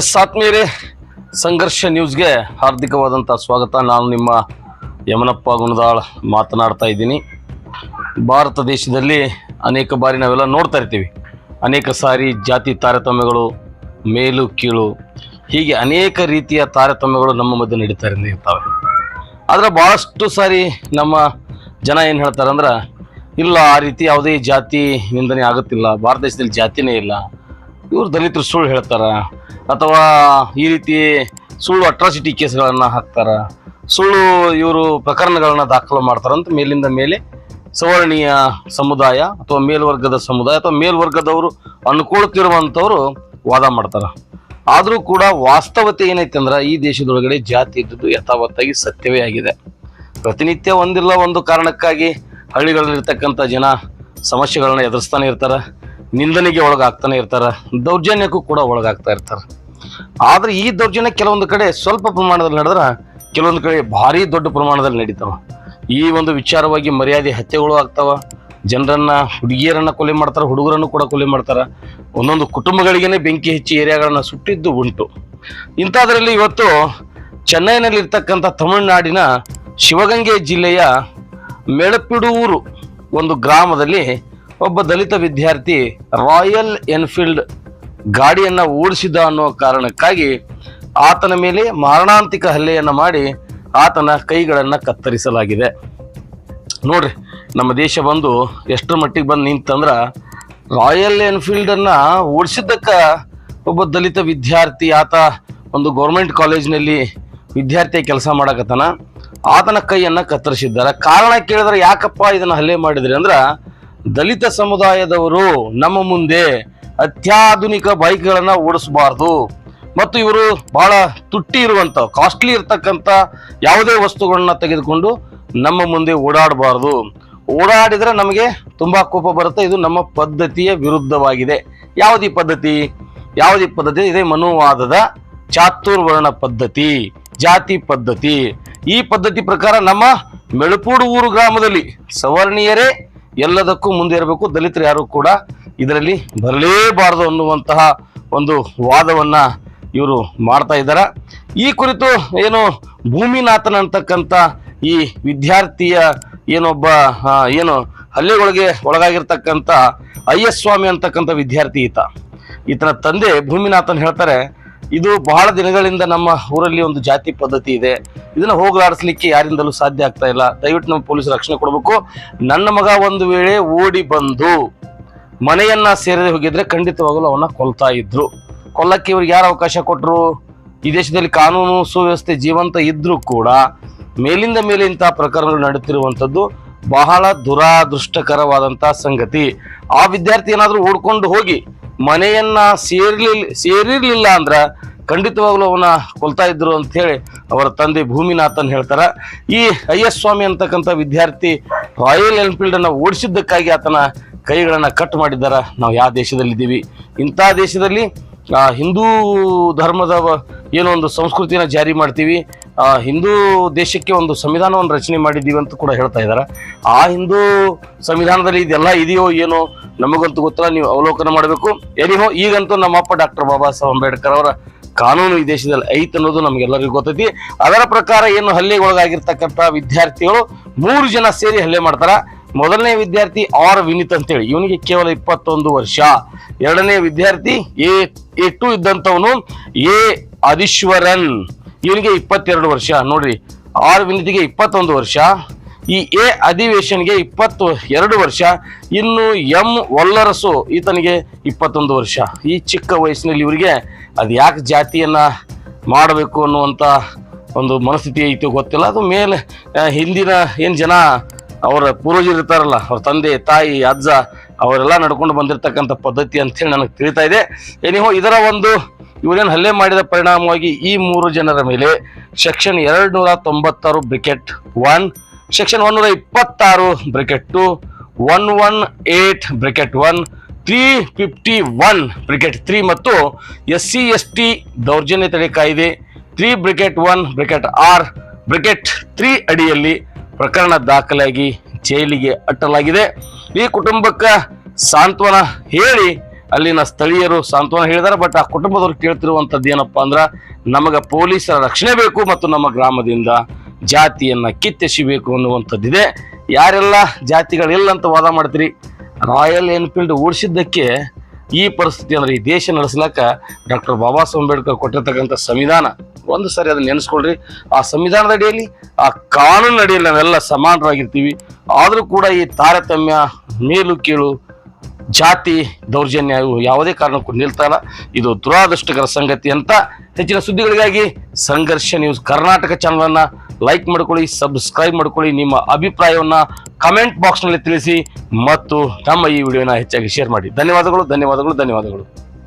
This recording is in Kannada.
ಎಸ್ ಆತ್ಮೀಯರೇ, ಸಂಘರ್ಷ ನ್ಯೂಸ್ಗೆ ಹಾರ್ದಿಕವಾದಂಥ ಸ್ವಾಗತ. ನಾನು ನಿಮ್ಮ ಯಮನಪ್ಪ ಗುಣದಾಳ್ ಮಾತನಾಡ್ತಾ ಇದ್ದೀನಿ. ಭಾರತ ದೇಶದಲ್ಲಿ ಅನೇಕ ಬಾರಿ ನಾವೆಲ್ಲ ನೋಡ್ತಾ ಇರ್ತೀವಿ. ಅನೇಕ ಸಾರಿ ಜಾತಿ ತಾರತಮ್ಯಗಳು, ಮೇಲು, ಕೀಳು, ಹೀಗೆ ಅನೇಕ ರೀತಿಯ ತಾರತಮ್ಯಗಳು ನಮ್ಮ ಮಧ್ಯೆ ನಡೀತಾ ಇರ್ತವೆ. ಆದರೆ ಭಾಳಷ್ಟು ಸಾರಿ ನಮ್ಮ ಜನ ಏನು ಹೇಳ್ತಾರೆ ಅಂದ್ರೆ ಇಲ್ಲ ಆ ರೀತಿ ಯಾವುದೇ ಜಾತಿ ನಿಂದನೆ ಆಗುತ್ತಿಲ್ಲ, ಭಾರತ ದೇಶದಲ್ಲಿ ಜಾತಿನೇ ಇಲ್ಲ ಇವರು ದಲಿತರು ಸುಳ್ಳು ಹೇಳ್ತಾರೆ? ಅಥವಾ ಈ ರೀತಿ ಸುಳ್ಳು ಅಟ್ರಾಸಿಟಿ ಕೇಸ್ಗಳನ್ನು ಹಾಕ್ತಾರೆ? ಸುಳ್ಳು ಇವರು ಪ್ರಕರಣಗಳನ್ನು ದಾಖಲು ಮಾಡ್ತಾರಂತ ಮೇಲಿಂದ ಮೇಲೆ ಸವರ್ಣೀಯ ಸಮುದಾಯ ಅಥವಾ ಮೇಲ್ವರ್ಗದ ಸಮುದಾಯ ಅಥವಾ ಮೇಲ್ವರ್ಗದವರು ಅನ್ಕೊಳ್ತಿರುವಂಥವ್ರು ವಾದ ಮಾಡ್ತಾರೆ. ಆದರೂ ಕೂಡ ವಾಸ್ತವತೆ ಏನೈತೆ ಅಂದ್ರೆ ಈ ದೇಶದೊಳಗಡೆ ಜಾತಿ ಇದ್ದದ್ದು ಯಥಾವತ್ತಾಗಿ ಸತ್ಯವೇ ಆಗಿದೆ. ಪ್ರತಿನಿತ್ಯ ಒಂದಿಲ್ಲ ಒಂದು ಕಾರಣಕ್ಕಾಗಿ ಹಳ್ಳಿಗಳಲ್ಲಿರ್ತಕ್ಕಂಥ ಜನ ಸಮಸ್ಯೆಗಳನ್ನ ಎದುರಿಸ್ತಾನೆ ಇರ್ತಾರೆ. ನಿಂದನೆಗೆ ಒಳಗಾಗ್ತಾನೆ ಇರ್ತಾರೆ, ದೌರ್ಜನ್ಯಕ್ಕೂ ಕೂಡ ಒಳಗಾಗ್ತಾ ಇರ್ತಾರೆ. ಆದ್ರೆ ಈ ದೌರ್ಜನ್ಯ ಕೆಲವೊಂದು ಕಡೆ ಸ್ವಲ್ಪ ಪ್ರಮಾಣದಲ್ಲಿ ನಡೆದ್ರೆ ಕೆಲವೊಂದು ಕಡೆ ಭಾರಿ ದೊಡ್ಡ ಪ್ರಮಾಣದಲ್ಲಿ ನಡೀತಾವ. ಈ ಒಂದು ವಿಚಾರವಾಗಿ ಮರ್ಯಾದೆ ಹತ್ಯೆಗಳು ಆಗ್ತಾವ, ಜನರನ್ನ, ಹುಡುಗಿಯರನ್ನ ಕೊಲೆ ಮಾಡ್ತಾರೆ, ಹುಡುಗರನ್ನು ಕೂಡ ಕೊಲೆ ಮಾಡ್ತಾರೆ. ಒಂದೊಂದು ಕುಟುಂಬಗಳಿಗೇನೆ ಬೆಂಕಿ ಹೆಚ್ಚಿ ಏರಿಯಾಗಳನ್ನ ಸುಟ್ಟಿದ್ದು ಉಂಟು. ಇಂಥದ್ರಲ್ಲಿ ಇವತ್ತು ಚೆನ್ನೈನಲ್ಲಿರ್ತಕ್ಕಂಥ ತಮಿಳುನಾಡಿನ ಶಿವಗಂಗೆ ಜಿಲ್ಲೆಯ ಮೆಳಪಿಡೂರು ಒಂದು ಗ್ರಾಮದಲ್ಲಿ ಒಬ್ಬ ದಲಿತ ವಿದ್ಯಾರ್ಥಿ ರಾಯಲ್ ಎನ್ಫೀಲ್ಡ್ ಗಾಡಿಯನ್ನ ಓಡಿಸಿದ ಅನ್ನೋ ಕಾರಣಕ್ಕಾಗಿ ಆತನ ಮೇಲೆ ಮಾರಣಾಂತಿಕ ಹಲ್ಲೆಯನ್ನ ಮಾಡಿ ಆತನ ಕೈಗಳನ್ನ ಕತ್ತರಿಸಲಾಗಿದೆ. ನೋಡ್ರಿ, ನಮ್ಮ ದೇಶ ಬಂದು ಎಷ್ಟರ ಮಟ್ಟಿಗೆ ಬಂದು ನಿಂತಂದ್ರ ರಾಯಲ್ ಎನ್ಫೀಲ್ಡನ್ನು ಓಡಿಸಿದ್ದಕ್ಕ ಒಬ್ಬ ದಲಿತ ವಿದ್ಯಾರ್ಥಿ, ಆತ ಒಂದು ಗೌರ್ಮೆಂಟ್ ಕಾಲೇಜಿನಲ್ಲಿ ವಿದ್ಯಾರ್ಥಿ ಕೆಲಸ ಮಾಡಕತ್ತಾನ. ಆತನ ಕೈಯನ್ನ ಕತ್ತರಿಸಿದ್ದಾರೆ. ಕಾರಣ ಕೇಳಿದ್ರೆ ಯಾಕಪ್ಪ ಇದನ್ನ ಹಲ್ಲೆ ಮಾಡಿದ್ರಿ ಅಂದ್ರ ದಲಿತ ಸಮುದಾಯದವರು ನಮ್ಮ ಮುಂದೆ ಅತ್ಯಾಧುನಿಕ ಬೈಕ್ಗಳನ್ನು ಓಡಿಸಬಾರ್ದು. ಮತ್ತು ಇವರು ಬಹಳ ತುಟ್ಟಿ ಇರುವಂತ ಕಾಸ್ಟ್ಲಿ ಇರತಕ್ಕಂಥ ಯಾವುದೇ ವಸ್ತುಗಳನ್ನ ತೆಗೆದುಕೊಂಡು ನಮ್ಮ ಮುಂದೆ ಓಡಾಡಬಾರ್ದು. ಓಡಾಡಿದ್ರೆ ನಮಗೆ ತುಂಬಾ ಕೋಪ ಬರುತ್ತೆ. ಇದು ನಮ್ಮ ಪದ್ಧತಿಯ ವಿರುದ್ಧವಾಗಿದೆ. ಯಾವುದೇ ಪದ್ಧತಿ? ಯಾವುದೇ ಪದ್ಧತಿ? ಇದೇ ಮನುವಾದದ ಚಾತುರ್ವರ್ಣ ಪದ್ಧತಿ, ಜಾತಿ ಪದ್ಧತಿ. ಈ ಪದ್ಧತಿ ಪ್ರಕಾರ ನಮ್ಮ ಮೆಳಪೂಡು ಊರು ಗ್ರಾಮದಲ್ಲಿ ಸವರ್ಣೀಯರೇ ಎಲ್ಲದಕ್ಕೂ ಮುಂದೆ ಇರಬೇಕು. ದಲಿತರು ಯಾರು ಕೂಡ ಇದರಲ್ಲಿ ಬರಲೇಬಾರದು ಅನ್ನುವಂತಹ ಒಂದು ವಾದವನ್ನ ಇವರು ಮಾಡ್ತಾ ಇದ್ದಾರೆ. ಈ ಕುರಿತು ಏನು ಭೂಮಿನಾಥನ್ ಅಂತಕ್ಕಂಥ ಈ ವಿದ್ಯಾರ್ಥಿಯ ಏನೊಬ್ಬ ಏನು ಹಲ್ಲೆಗೊಳಗೆ ಒಳಗಾಗಿರ್ತಕ್ಕಂಥ ಅಯ್ಯಸ್ವಾಮಿ ಸ್ವಾಮಿ ಅಂತಕ್ಕಂಥ ವಿದ್ಯಾರ್ಥಿ ಈತ. ಈತನ ತಂದೆ ಭೂಮಿನಾಥನ್ ಹೇಳ್ತಾರೆ ಇದು ಬಹಳ ದಿನಗಳಿಂದ ನಮ್ಮ ಊರಲ್ಲಿ ಒಂದು ಜಾತಿ ಪದ್ಧತಿ ಇದೆ. ಇದನ್ನ ಹೋಗಲಾಡಿಸ್ಲಿಕ್ಕೆ ಯಾರಿಂದಲೂ ಸಾಧ್ಯ ಆಗ್ತಾ ಇಲ್ಲ. ದಯವಿಟ್ಟು ನಮ್ಮ ಪೊಲೀಸ್ ರಕ್ಷಣೆ ಕೊಡಬೇಕು. ನನ್ನ ಮಗ ಒಂದು ವೇಳೆ ಓಡಿ ಬಂದು ಮನೆಯನ್ನ ಸೇರದೆ ಹೋಗಿದ್ರೆ ಖಂಡಿತವಾಗಲೂ ಅವನ್ನ ಕೊಲ್ತಾ ಇದ್ರು. ಕೊಲ್ಲಕ್ಕೆ ಇವ್ರಿಗೆ ಯಾರು ಅವಕಾಶ ಕೊಟ್ಟರು ಈ ದೇಶದಲ್ಲಿ ಕಾನೂನು ಸುವ್ಯವಸ್ಥೆ ಜೀವಂತ ಇದ್ರೂ ಕೂಡ ಮೇಲಿಂದ ಮೇಲೆ ಇಂತಹ ಪ್ರಕರಣಗಳು ನಡೀತಿರುವಂಥದ್ದು ಬಹಳ ದುರಾದೃಷ್ಟಕರವಾದಂತಹ ಸಂಗತಿ. ಆ ವಿದ್ಯಾರ್ಥಿ ಏನಾದರೂ ಓಡ್ಕೊಂಡು ಹೋಗಿ ಮನೆಯನ್ನ ಸೇರ್ಲಿಲ್ಲ ಸೇರಿರ್ಲಿಲ್ಲ ಅಂದ್ರ ಖಂಡಿತವಾಗ್ಲೂ ಅವನ ಕೊಲ್ತಾ ಇದ್ರು ಅಂತ ಹೇಳಿ ಅವರ ತಂದೆ ಭೂಮಿನಾಥನ್ ಹೇಳ್ತಾರ. ಈ ಅಯ್ಯಸ್ ಸ್ವಾಮಿ ಅಂತಕ್ಕಂಥ ವಿದ್ಯಾರ್ಥಿ ರಾಯಲ್ ಎನ್ಫೀಲ್ಡ್ ಅನ್ನ ಓಡಿಸಿದ್ದಕ್ಕಾಗಿ ಆತನ ಕೈಗಳನ್ನ ಕಟ್ ಮಾಡಿದ್ದಾರ. ನಾವು ಯಾವ ದೇಶದಲ್ಲಿದ್ದೀವಿ. ಇಂಥ ದೇಶದಲ್ಲಿ ಹಿಂದೂ ಧರ್ಮದ ಏನೋ ಒಂದು ಸಂಸ್ಕೃತಿನ ಜಾರಿ ಮಾಡ್ತೀವಿ. ಹಿಂದೂ ದೇಶಕ್ಕೆ ಒಂದು ಸಂವಿಧಾನವನ್ನು ರಚನೆ ಮಾಡಿದ್ದೀವಿ ಅಂತ ಕೂಡ ಹೇಳ್ತಾ ಇದ್ದಾರೆ. ಆ ಹಿಂದೂ ಸಂವಿಧಾನದಲ್ಲಿ ಇದೆಲ್ಲ ಇದೆಯೋ ಏನೋ ನಮಗಂತೂ ಗೊತ್ತಿಲ್ಲ, ನೀವು ಅವಲೋಕನ ಮಾಡಬೇಕು. ಎನಿಹೋ, ಈಗಂತೂ ನಮ್ಮಪ್ಪ ಡಾಕ್ಟರ್ ಬಾಬಾ ಸಾಹೇಬ್ ಅಂಬೇಡ್ಕರ್ ಅವರ ಕಾನೂನು ಈ ದೇಶದಲ್ಲಿ ಐತೆ ಅನ್ನೋದು ನಮಗೆಲ್ಲರಿಗೂ ಗೊತ್ತೈತಿ. ಅದರ ಪ್ರಕಾರ ಏನು ಹಲ್ಲೆಗೊಳಗಾಗಿರ್ತಕ್ಕಂಥ ವಿದ್ಯಾರ್ಥಿಗಳು ಮೂರು ಜನ ಸೇರಿ ಹಲ್ಲೆ ಮಾಡ್ತಾರೆ. ಮೊದಲನೇ ವಿದ್ಯಾರ್ಥಿ ಆರ್ ವಿನೀತ್ ಅಂತೇಳಿ. ಇವನಿಗೆ ಕೇವಲ ಇಪ್ಪತ್ತೊಂದು ವರ್ಷ. ಎರಡನೇ ವಿದ್ಯಾರ್ಥಿ ಎ ಎ ಟು ಇದ್ದಂಥವನು ಎ ಅದೀಶ್ವರನ್ ಇವನಿಗೆ ಇಪ್ಪತ್ತೆರಡು ವರ್ಷ. ನೋಡ್ರಿ ಆರ್ ವಿನೀತಿಗೆ ಇಪ್ಪತ್ತೊಂದು ವರ್ಷ. ಈ ಎ ಅಧಿವೇಶನ್ಗೆ ಇಪ್ಪತ್ತು, ಎರಡು ವರ್ಷ. ಇನ್ನು ಎಂ ಒಲ್ಲರಸು ಈತನಿಗೆ ಇಪ್ಪತ್ತೊಂದು ವರ್ಷ. ಈ ಚಿಕ್ಕ ವಯಸ್ಸಿನಲ್ಲಿ ಇವರಿಗೆ ಅದು ಯಾಕೆ ಜಾತಿಯನ್ನು ಮಾಡಬೇಕು ಅನ್ನುವಂಥ ಒಂದು ಮನಸ್ಥಿತಿ ಐತೆ ಗೊತ್ತಿಲ್ಲ. ಅದು ಮೇಲೆ ಹಿಂದಿನ ಏನು ಜನ ಅವರ ಪೂರ್ವಜರು ಇರ್ತಾರಲ್ಲ, ಅವ್ರ ತಂದೆ, ತಾಯಿ, ಅಜ್ಜ, ಅವರೆಲ್ಲ ನಡ್ಕೊಂಡು ಬಂದಿರತಕ್ಕಂಥ ಪದ್ಧತಿ ಅಂತೇಳಿ ನನಗೆ ತಿಳಿತಾ ಇದೆ. ಏನಿಹೋ ಇದರ ಒಂದು ಇವರೇನು ಹಲ್ಲೆ ಮಾಡಿದ ಪರಿಣಾಮವಾಗಿ ಈ ಮೂರು ಜನರ ಮೇಲೆ ಸೆಕ್ಷನ್ ಎರಡು ನೂರ ತೊಂಬತ್ತಾರು ಬ್ರಿಕೆಟ್ ಒನ್, ಸೆಕ್ಷನ್ ಒನ್ನೂರ ಇಪ್ಪತ್ತಾರು bracket two, one one eight bracket one, three fifty one bracket three ಮತ್ತು ಎಸ್ ಸಿ ಎಸ್ ಟಿ ದೌರ್ಜನ್ಯ ತಡೆ ಕಾಯ್ದೆ, three bracket one, bracket R, bracket three ಅಡಿಯಲ್ಲಿ ಪ್ರಕರಣ ದಾಖಲಾಗಿ ಜೈಲಿಗೆ ಅಟ್ಟಲಾಗಿದೆ. ಈ ಕುಟುಂಬಕ್ಕೆ ಸಾಂತ್ವನ ಹೇಳಿ ಅಲ್ಲಿನ ಸ್ಥಳೀಯರು ಸಾಂತ್ವನ ಹೇಳಿದಾರೆ ಬಟ್ ಆ ಕುಟುಂಬದವ್ರು ಕೇಳ್ತಿರುವಂಥದ್ದು ಏನಪ್ಪ ಅಂದ್ರೆ ನಮಗೆ ಪೊಲೀಸರ ರಕ್ಷಣೆ ಬೇಕು ಮತ್ತು ನಮ್ಮ ಗ್ರಾಮದಿಂದ ಜಾತಿಯನ್ನ ಕಿತ್ತೆಸಿಬೇಕು ಅನ್ನುವಂಥದ್ದಿದೆ. ಯಾರೆಲ್ಲ ಜಾತಿಗಳಿಲ್ಲ ಅಂತ ವಾದ ಮಾಡ್ತೀರಿ? ರಾಯಲ್ ಎನ್ಫೀಲ್ಡ್ ಓಡಿಸಿದ್ದಕ್ಕೆ ಈ ಪರಿಸ್ಥಿತಿ ಅಂದ್ರೆ ಈ ದೇಶ ನಡೆಸ್ಲಕ್ಕ ಡಾಕ್ಟರ್ ಬಾಬಾ ಸಾಹೇಬ್ ಅಂಬೇಡ್ಕರ್ ಕೊಟ್ಟಿರ್ತಕ್ಕಂಥ ಸಂವಿಧಾನ. ಒಂದು ಸಾರಿ ಅದನ್ನ ನೆನೆಸ್ಕೊಳ್ರಿ. ಆ ಸಂವಿಧಾನದ ಅಡಿಯಲ್ಲಿ, ಆ ಕಾನೂನು ಅಡಿಯಲ್ಲಿ ನಾವೆಲ್ಲ ಸಮಾನರಾಗಿರ್ತೀವಿ. ಆದರೂ ಕೂಡ ಈ ತಾರತಮ್ಯ ಮೇಲು ಕೀಳು ಜಾತಿ ದೌರ್ಜನ್ಯ ಯಾವುದೇ ಕಾರಣಕ್ಕೂ ನಿಲ್ತಾನ. ಇದು ದುರಾದೃಷ್ಟಕರ ಸಂಗತಿ ಅಂತ ಹೆಚ್ಚಿನ ಸುದ್ದಿಗಳಿಗಾಗಿ ಸಂಘರ್ಷ ನ್ಯೂಸ್ ಕರ್ನಾಟಕ ಚಾನಲನ್ನು ಲೈಕ್ ಮಾಡ್ಕೊಳ್ಳಿ, ಸಬ್ಸ್ಕ್ರೈಬ್ ಮಾಡ್ಕೊಳ್ಳಿ, ನಿಮ್ಮ ಅಭಿಪ್ರಾಯವನ್ನು ಕಮೆಂಟ್ ಬಾಕ್ಸ್ನಲ್ಲಿ ತಿಳಿಸಿ ಮತ್ತು ನಮ್ಮ ಈ ವಿಡಿಯೋನ ಹೆಚ್ಚಾಗಿ ಶೇರ್ ಮಾಡಿ. ಧನ್ಯವಾದಗಳು ಧನ್ಯವಾದಗಳು ಧನ್ಯವಾದಗಳು.